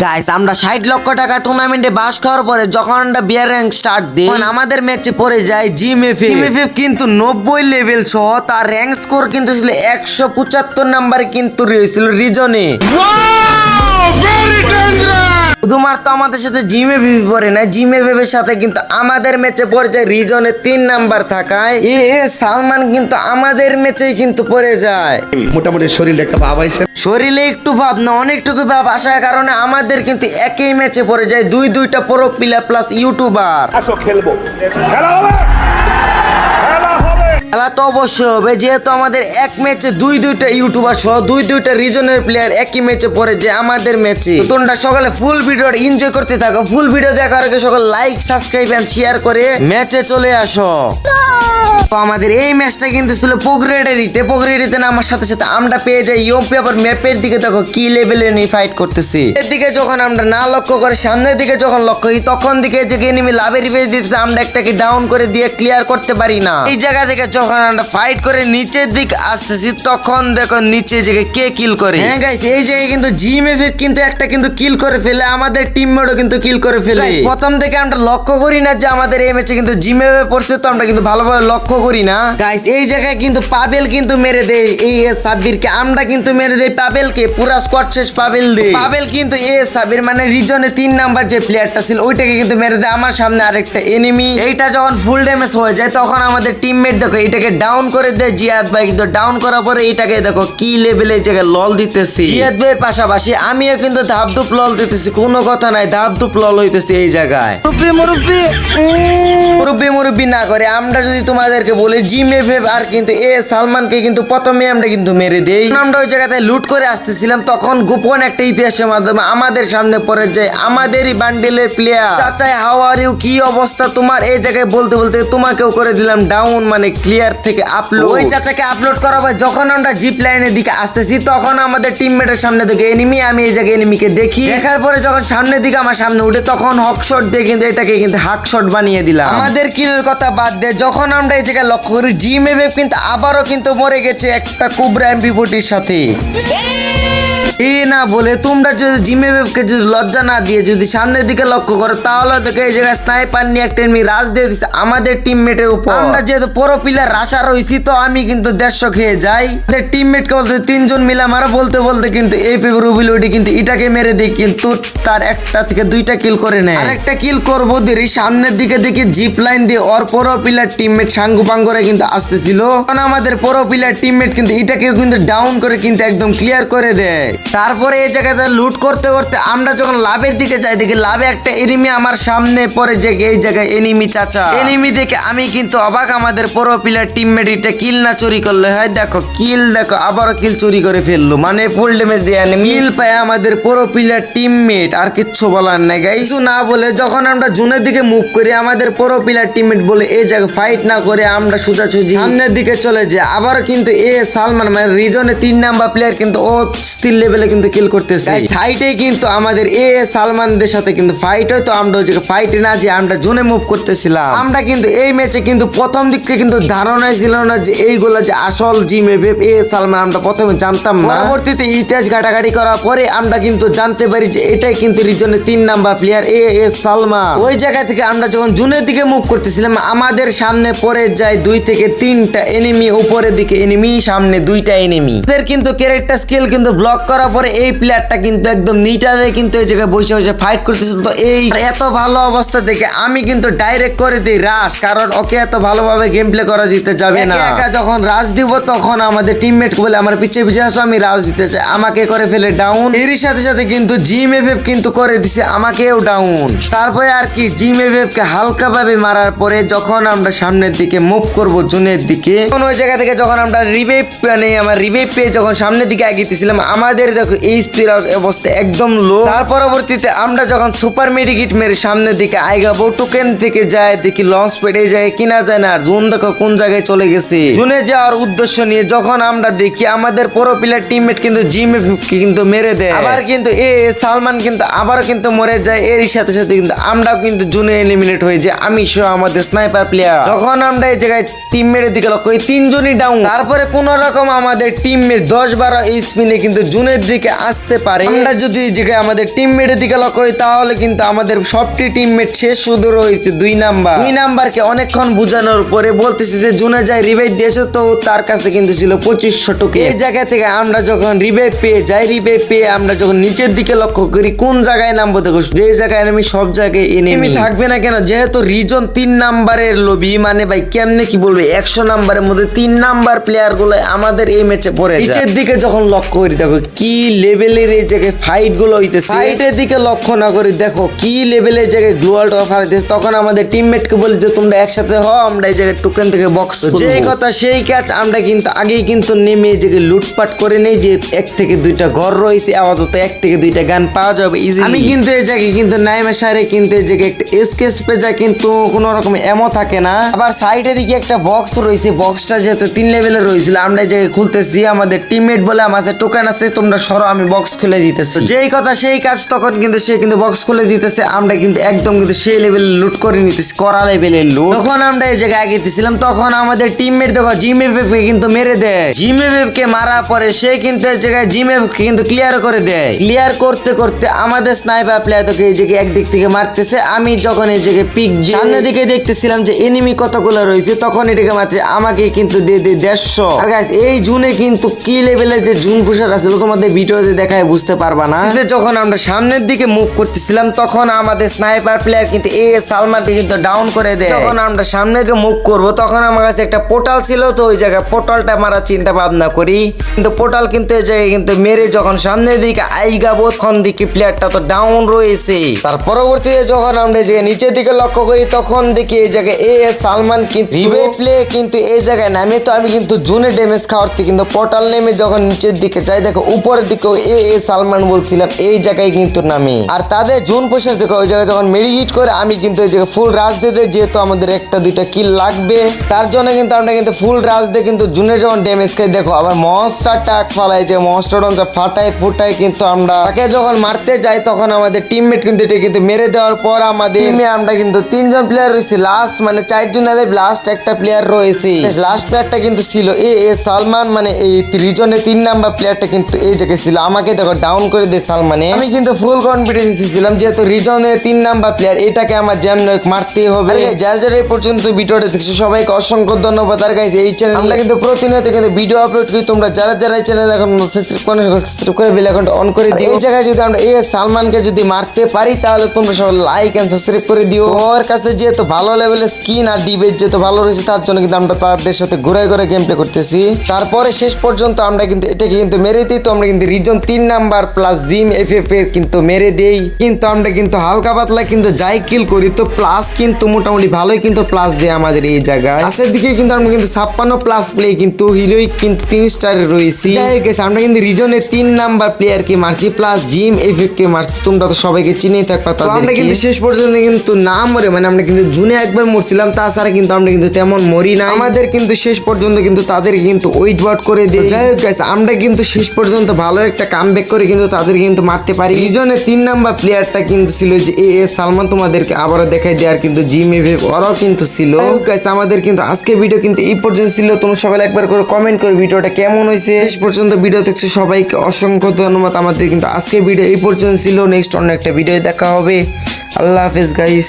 Guys আমরা ষাট লক্ষ টাকা টুর্নামেন্টে বাস খাওয়ার পরে যখন আমরা বিয়ার র্যাঙ্ক স্টার্ট দিই তখন আমাদের ম্যাচে পড়ে যায় জিম এফ জিম এফ কিন্তু নব্বই লেভেল সহ তার র্যাঙ্ক স্কোর কিন্তু ছিল একশো পঁচাত্তর নাম্বার কিন্তু রয়েছিল রিজনে শুধুমাত্র আমাদের সাথে জিমে ভিভি পরে না জিমে ভিভির সাথে কিন্তু আমাদের ম্যাচে পড়ে যায় রিজনে তিন নাম্বার থাকায়। এ এ সালমান কিন্তু আমাদের ম্যাচে কিন্তু পড়ে যায়। মোটামুটি শরীরে একটা ভাব আইছে। শরীরে একটু ভাব না অনেকটুকু ভাব আসার কারণে আমাদের কিন্তু একই ম্যাচে পড়ে যায় দুই দুইটা প্রো প্লেয়ার প্লাস ইউটিউবার। আসো খেলব। খেলা হবে! খেলা তো অবশ্যই হবে, যেহেতু আমাদের এক ম্যাচে দুই দুইটা ইউটিউবার সহ দুই দুইটা রিজনের প্লেয়ার একই ম্যাচে পড়ে যে আমাদের ম্যাচে। তোমরা সকালে ফুল ভিডিও এনজয় করতে থাকো ফুল ভিডিও দেখার আগে সকাল লাইক সাবস্ক্রাইব এন্ড শেয়ার করে ম্যাচে চলে আসো। আমাদের এই ম্যাচটা কিন্তু ছিল পোগরেডারিতে পোগরেডারিতে নামার সাথে সাথে আমরা পেয়ে যাই ইউপি আবার ম্যাপের দিকে দেখো কি লেভেলে নিয়ে ফাইট করতেছি। এর দিকে যখন আমরা না লক্ষ্য করে, সামনের দিকে যখন লক্ষ্য করি, তখন দিকে যে এনিমি লাভের রিভেজ দিতেছে আমরা একটাকে ডাউন করে দিয়ে ক্লিয়ার করতে পারি না। এই জায়গা থেকে যখন আমরা ফাইট করে নিচের দিকে আসতেছি তখন দেখো নিচে যে কে কিল করে? হ্যাঁ গাইস এই জায়গায় কিন্তু জিম এফেক্ট কিন্তু একটা কিন্তু কিল করে ফেলে আমাদের টিমমেটও কিন্তু কিল করে ফেলে। প্রথম থেকে আমরা লক্ষ্য করি না যে আমাদের এই ম্যাচে কিন্তু জিম এফে পড়ছে তো আমরা কিন্তু ভালোভাবে লক্ষ্য করি না। গাইস এই জায়গায় কিন্তু পাবেল কিন্তু মেরে দেয় এই এ সাব্বিরকে। আমরা কিন্তু মেরে দেই পাবেলকে পুরা স্কোয়াড শেষ পাবেল দে। পাবেল কিন্তু এ সাব্বির মানে রিজনে তিন নাম্বার যে প্লেয়ারটা ছিল ওইটাকে কিন্তু মেরে দেয়। আমার সামনে আরেকটা এনিমি এইটা যখন ফুল ড্যামেজ হয়ে যায় তখন আমাদের টিমমেট দেখো এটাকে ডাউন করে দেয় জিয়াদ ভাই কিন্তু ডাউন করার পরে এটাকে দেখো কি লেভেলে জায়গায় লল দিতেছি। জিয়াদ ভাইয়ের পাশাপাশি আমিও কিন্তু ধাপধুপ লল দিতেছি কোনো কথা নাই ধাপধুপ লল হইতেছে এই জায়গায়। মুরব্বি মুরব্বি মুরব্বি মুরব্বি না করে আমরা যদি তোমাদেরকে বলি জিম এফ আর কিন্তু এ সালমানকে কিন্তু প্রথমে আমরা কিন্তু মেরে দেই। আমরা ওই জায়গাতে লুট করে আসতেছিলাম তখন গোপন একটা ইতিহাসের মাধ্যমে আমাদের সামনে পড়ে যায় আমাদেরই বান্ডেলের প্লেয়ার চাচাই হাও আর ইউ কি অবস্থা তোমার? এই জায়গায় বলতে বলতে তোমাকেও করে দিলাম ডাউন মানে ক্লিয়ার থেকে আপলোড ওই চাচাকে আপলোড করাবো যখন আমরা জিপ লাইনের দিকে আসতেছি তখন আমাদের টিমমেটের সামনে থেকে এনিমি আমি এই জায়গায় এনিমিকে দেখি। দেখার পরে যখন সামনের দিকে আমার সামনে উঠে তখন হক শট দিয়ে কিন্তু এটাকে কিন্তু হাক শট বানিয়ে দিলাম। আমাদের কিলের কথা বাদ দিয়ে যখন আমরা এই জায়গায় লক্ষ্য করি জিম এভেব কিন্তু আবারও কিন্তু মরে গেছে একটা কুবরা এমপি ফোর্টির সাথে। এ না বলে তোমরা যদি জিমে বেবকে যদি লজ্জা না দিয়ে যদি সামনের দিকে লক্ষ্য করো তাহলে দেখো এই জায়গায় স্নাইপার নিয়ে একটা এমনি রাজ দিয়ে দিছে আমাদের টিমমেটের উপর। আমরা যেহেতু পুরো পিলার রাশা রয়েছি তো আমি কিন্তু দেড়শো খেয়ে যাই। আমাদের টিমমেটকে বলতে তিনজন মিলে মারা বলতে বলতে কিন্তু এই পেপার রুবিলুডি কিন্তু এটাকে মেরে দিই কিন্তু তার একটা থেকে দুইটা কিল করে নেয়। আরেকটা কিল করব দেরি সামনের দিকে দেখি জিপ লাইন দিয়ে ওর পুরো পিলার টিমমেট সাঙ্গু পাঙ্গরে কিন্তু আসতেছিল। তখন আমাদের পুরো পিলার টিমমেট কিন্তু এটাকেও কিন্তু ডাউন করে কিন্তু একদম ক্লিয়ার করে দেয়। তারপরে এই জায়গাতে লুট করতে করতে আমরা যখন লাভের দিকে যাই, দেখি লাভে একটা এনিমি আমার সামনে পরে যে এই জায়গায় এনিমি চাচা। এনিমি দেখে আমি কিন্তু অবাক, আমাদের পুরো পিলার টিমমেট এটা কিল না চুরি করলে। হয় দেখো কিল দেখো, আবারও কিল চুরি করে ফেলল। মানে ফুল ড্যামেজ দিয়ে আনে। মিল পায় আমাদের পুরো পিলার টিমমেট আর কিচ্ছু বলার নাই গাই কিছু না বলে যখন আমরা জুনের দিকে মুভ করি, আমাদের পুরো পিলার টিমমেট বলে, এই জায়গায় ফাইট না করে আমরা সোজাসুজি সামনের দিকে চলে যাই। আবার কিন্তু এ সালমান মানে রিজনে তিন নাম্বার প্লেয়ার কিন্তু ও স্টিল লেভেলে কিন্তু কিল করতেছে। সাইডে কিন্তু আমাদের এ সালমানদের সাথে কিন্তু ফাইট হয় তো আমরা জায়গায় ফাইটে না যে আমরা জোনে মুভ করতেছিলাম। আমরা কিন্তু এই ম্যাচে কিন্তু প্রথম দিক থেকে কিন্তু ধারণাই ছিল না যে এইগুলো যে আসল জিম এফ এ সালমান আমরা প্রথমে জানতাম না। পরবর্তীতে ইতিহাস ঘাটাঘাটি করার পরে আমরা কিন্তু জানতে পারি যে এটাই কিন্তু রিজনের তিন নাম্বার প্লেয়ার এ এ সালমান। ওই জায়গা থেকে আমরা যখন জুনের দিকে মুভ করতেছিলাম আমাদের সামনে পড়ে যায় দুই থেকে তিনটা এনিমি উপরের দিকে এনিমি সামনে দুইটা এনিমি এদের কিন্তু ক্যারেক্টার স্কিল কিন্তু ব্লক করার পরে এই প্লেয়ারটা কিন্তু একদম নিটারে কিন্তু এই জায়গায় বসে বসে ফাইট করতেছিল। তো এই এত ভালো অবস্থা দেখে আমি কিন্তু ডাইরেক্ট করে দিই রাশ কারণ ওকে এত ভালোভাবে গেম প্লে করা দিতে যাবে না। একা যখন রাজ দিব তখন আমাদের টিমমেট বলে আমার পিছিয়ে পিছিয়ে আসো আমি রাজ দিতে চাই। আমাকে করে ফেলে ডাউন এরই সাথে সাথে কিন্তু জিম এফ কিন্তু করে দিছে আমাকেও ডাউন তারপরে আর কি জিম এফ কে হালকা ভাবে মারার পরে যখন আমরা সামনের দিকে মুভ করব জুনের দিকে তখন ওই জায়গা থেকে যখন আমরা রিভাইভ মানে আমার রিভাইভ পেয়ে যখন সামনের দিকে এগিয়েছিলাম আমাদের দেখো, এই স্পিড অবস্থা একদম লো তার পরবর্তীতে আমরা যখন সুপার মেডিকিট মেরে সামনের দিকে আইগাবো টোকেন থেকে যায়, দেখি লঞ্চ পেটে যায় কিনা যায় না আর জুন দেখো কোন জায়গায় চলে গেছে। জুনে যাওয়ার উদ্দেশ্য নিয়ে যখন আমরা দেখি আমাদের পুরো প্লেয়ার টিমমেট কিন্তু জিম কিন্তু মেরে দেয়। আবার কিন্তু এ সালমান কিন্তু আবারও কিন্তু মরে যায়। এরই সাথে সাথে কিন্তু আমরাও কিন্তু জুনে এলিমিনেট হয়ে যায় আমি সহ আমাদের স্নাইপার প্লেয়ার যখন আমরা এই জায়গায় টিমমেটের দিকে লক্ষ্য করি, তিনজনই ডাউন তারপরে কোন রকম আমাদের টিমমেট দশ বারো এই স্পিনে কিন্তু জুনের দিকে আসতে পারে। আমরা যদি জায়গায় আমাদের টিমমেটের দিকে লক্ষ্য করি তাহলে কিন্তু আমাদের সবটি টিমমেট শেষ শুধু রয়েছে দুই নাম্বার। দুই নাম্বারকে অনেকক্ষণ বোঝানোর পরে বলতেছি যে জুনে যায় রিভাইভ দিয়েছে তো তার কাছে কিন্তু ছিল পঁচিশশো টোকে এই জায়গা থেকে আমরা যখন রিভাইভ পেয়ে যাই রিভাইভ পেয়ে আমরা যখন নিচের দিকে লক্ষ্য করি কোন জায়গায় নামবো দেখো যে জায়গায় আমি সব জায়গায় এনেমি থাকবে না কেন? যেহেতু রিজন তিন নাম্বারের লবি মানে ভাই কেমনে কি বলবে? একশো নাম্বারের মধ্যে তিন নাম্বার প্লেয়ারগুলো আমাদের এই ম্যাচে পড়ে নিচের দিকে যখন লক্ষ্য করি দেখো কি লেভেলের এই জায়গায় ফাইটগুলো হইতেছে। ফাইটের দিকে লক্ষ্য না করি দেখো কি লেভেলের জায়গায় গ্লোয়াল অফার হইতেছে। তখন আমাদের টিমমেট কে বলি যে তোমরা একসাথে হও আমরা এই জায়গায় টোকেন থেকে বক্স যেই কথা সেই কাজ আমরা কিন্তু আগেই কিন্তু নেমে এই জায়গায় লুটপাট করে নেই যে এক থেকে দুইটা ঘর রয়েছে আপাতত এক থেকে দুইটা গান পাওয়া যাবে ইজি আমি কিন্তু এই জায়গায় কিন্তু নাইমা সারে কিন্তু এই জায়গায় একটা এসকেস পেজা কিন্তু কোনো রকম এমও থাকে না। আবার সাইডের দিকে একটা বক্স রয়েছে বক্সটা যেহেতু তিন লেভেলের রয়েছিল আমরা এই জায়গায় খুলতেছি। আমাদের টিমমেট বলে আমাদের টোকেন আছে তোমরা সরো আমি বক্স খুলে দিতেছি। যেই কথা সেই কাজ তখন কিন্তু সে কিন্তু বক্স খুলে দিতেছে আমরা কিন্তু একদম কিন্তু সেই লেভেলে লুট করে নিতেছি করা লেভেলের লুট তখন আমরা এই জায়গায় আগে দিছিলাম তখন আমাদের টিমমেট দেখো জিমেভকে কিন্তু মেরে দেয়। জিমেভকে মারা পরে সে কিন্তু এই জায়গায় জিমেভকে কিন্তু ক্লিয়ার করে দেয়। ক্লিয়ার করতে করতে আমাদের স্নাইপার প্লেয়ার তোকে এই জায়গায় একদিক থেকে মারতেছে। আমি যখন এই জায়গায় পিক সামনের দিকে দেখতেছিলাম যে এনিমি কতগুলো রয়েছে তখন এটাকে মারছে আমাকে কিন্তু দিয়ে দিয়ে দেড়শো। আর এই জুনে কিন্তু কি লেভেলের যে জুন পুষার আছে তোমাদের ভিডিওতে দেখায় বুঝতে পারবা না। যখন আমরা সামনের দিকে মুভ করতেছিলাম তখন আমাদের স্নাইপার প্লেয়ার কিন্তু এ সালমানকে কিন্তু ডাউন করে দেয়। যখন আমরা সামনের দিকে মুভ করব তখন আমার কাছে একটা পোর্টাল ছিল তো ওই জায়গায় পোর্টালটা মারা চিন্তা ভাবনা করি। কিন্তু পোর্টাল কিন্তু এই জায়গায় কিন্তু মেরে যখন সামনের দিকে আইগাবো তখন দিকে প্লেয়ারটা তো ডাউন রয়েছে। তার পরবর্তীতে যখন আমরা যে নিচের দিকে লক্ষ্য করি তখন দেখি এই জায়গায় এ সালমান কিন্তু রিভাইভ প্লে কিন্তু এই জায়গায় নামে তো আমি কিন্তু জুনে ড্যামেজ খাওয়ার কিন্তু পোর্টাল নেমে যখন নিচের দিকে যাই দেখো উপরের দিকে এ এ সালমান বলছিলাম এই জায়গায় কিন্তু নামে। আর তাদের জুন পোশাক দেখো ওই জায়গায় যখন মেরি হিট করে আমি কিন্তু এই জায়গায় ফুল রাজ দেই, যেহেতু আমাদের একটা দুইটা কিল লাগবে। তার জন্য কিন্তু আমরা কিন্তু ফুল রাজ দিয়ে কিন্তু জুনের যখন ড্যামেজ খাই দেখো আবার মনস্টার টাক ফালাই যে মনস্টার ফাটাই ফুটাই কিন্তু আমরা। তাকে যখন মারতে যাই তখন আমাদের টিমমেট কিন্তু এটা কিন্তু মেরে দেওয়ার পর আমাদের টিমে আমরা কিন্তু তিনজন প্লেয়ার রয়েছি। লাস্ট মানে চারজন লাস্ট একটা প্লেয়ার রয়েছে। লাস্ট প্লেয়ারটা কিন্তু ছিল এ এ সালমান মানে এই রিজনে তিন নাম্বার প্লেয়ারটা কিন্তু এই জায়গায় ছিল আমাকে দেখো ডাউন করে দিয়ে সালমানে। আমি কিন্তু ফুল কনফিডেন্স ছিলাম যেহেতু রিজনে তিন নাম্বার প্লেয়ার এটাকে আমার জ্যাম নয় মারতেই হবে। যার যার এই পর্যন্ত ভিডিওটা দেখছ সবাইকে অসংখ্য ধন্যবাদ। আর গাইজ এই চ্যানেল আমরা কিন্তু প্রতিনিয়ত কিন্তু ভিডিও আপলোড করি তোমরা যারা যারা এই চ্যানেল এখন সাবস্ক্রাইব করে বেল আইকনটা অন করে দিও। এই জায়গায় যদি আমরা এই সালমানকে যদি মারতে পারি তাহলে তোমরা সবাই লাইক এন্ড সাবস্ক্রাইব করে দিও। ওর কাছে যেহেতু ভালো লেভেলের স্কিন আর ডিবেট যেহেতু ভালো রয়েছে তার জন্য কিন্তু আমরা তাদের সাথে ঘুরে ঘুরে গেম প্লে করতেছি। তারপরে শেষ পর্যন্ত আমরা কিন্তু এটাকে কিন্তু মেরে দিই তো আমরা কিন্তু রিজন তিন number plus gym F F এর কিন্তু মেরে দেই। কিন্তু আমরা কিন্তু হালকা পাতলা কিন্তু যাই কিল করি তো প্লাস কিন্তু মোটামুটি ভালোই কিন্তু প্লাস দেয় আমাদের এই জায়গায়। লাস্টের দিকে কিন্তু আমরা কিন্তু ছাপ্পান্ন প্লাস প্লে কিন্তু হিরোই কিন্তু তিন স্টারে রয়েছি। আমরা কিন্তু রিজনে তিন নাম্বার প্লেয়ার কে মারছি প্লাস জিম এফ এফ কে মারছি তোমরা তো সবাইকে চিনেই থাকবা আমরা কিন্তু শেষ পর্যন্ত কিন্তু না মরে মানে আমরা কিন্তু জুনে একবার মরছিলাম তাছাড়া কিন্তু আমরা কিন্তু তেমন মরি না আমাদের কিন্তু শেষ পর্যন্ত কিন্তু তাদের কিন্তু ওয়েট ওয়াট করে দিয়ে যাই হোক আমরা কিন্তু শেষ পর্যন্ত ভালো একটা কাম করে কিন্তু তাদের কিন্তু মারতে পারি। এই জন্য তিন নাম্বার প্লেয়ারটা কিন্তু ছিল যে এ এ সালমান তোমাদেরকে আবারও দেখাই দেওয়ার কিন্তু জিম এফ ওরাও কিন্তু ছিল। আমাদের কিন্তু আজকে ভিডিও কিন্তু এই পর্যন্ত ছিল। তোমরা সবাই একবার করে কমেন্ট করে ভিডিওটা কেমন হয়েছে। শেষ পর্যন্ত ভিডিও দেখছ সবাইকে অসংখ্য ধন্যবাদ। আমাদের কিন্তু আজকে ভিডিও এই পর্যন্ত ছিল। নেক্সট অন্য একটা ভিডিও দেখা হবে। আল্লাহ হাফেজ গাইস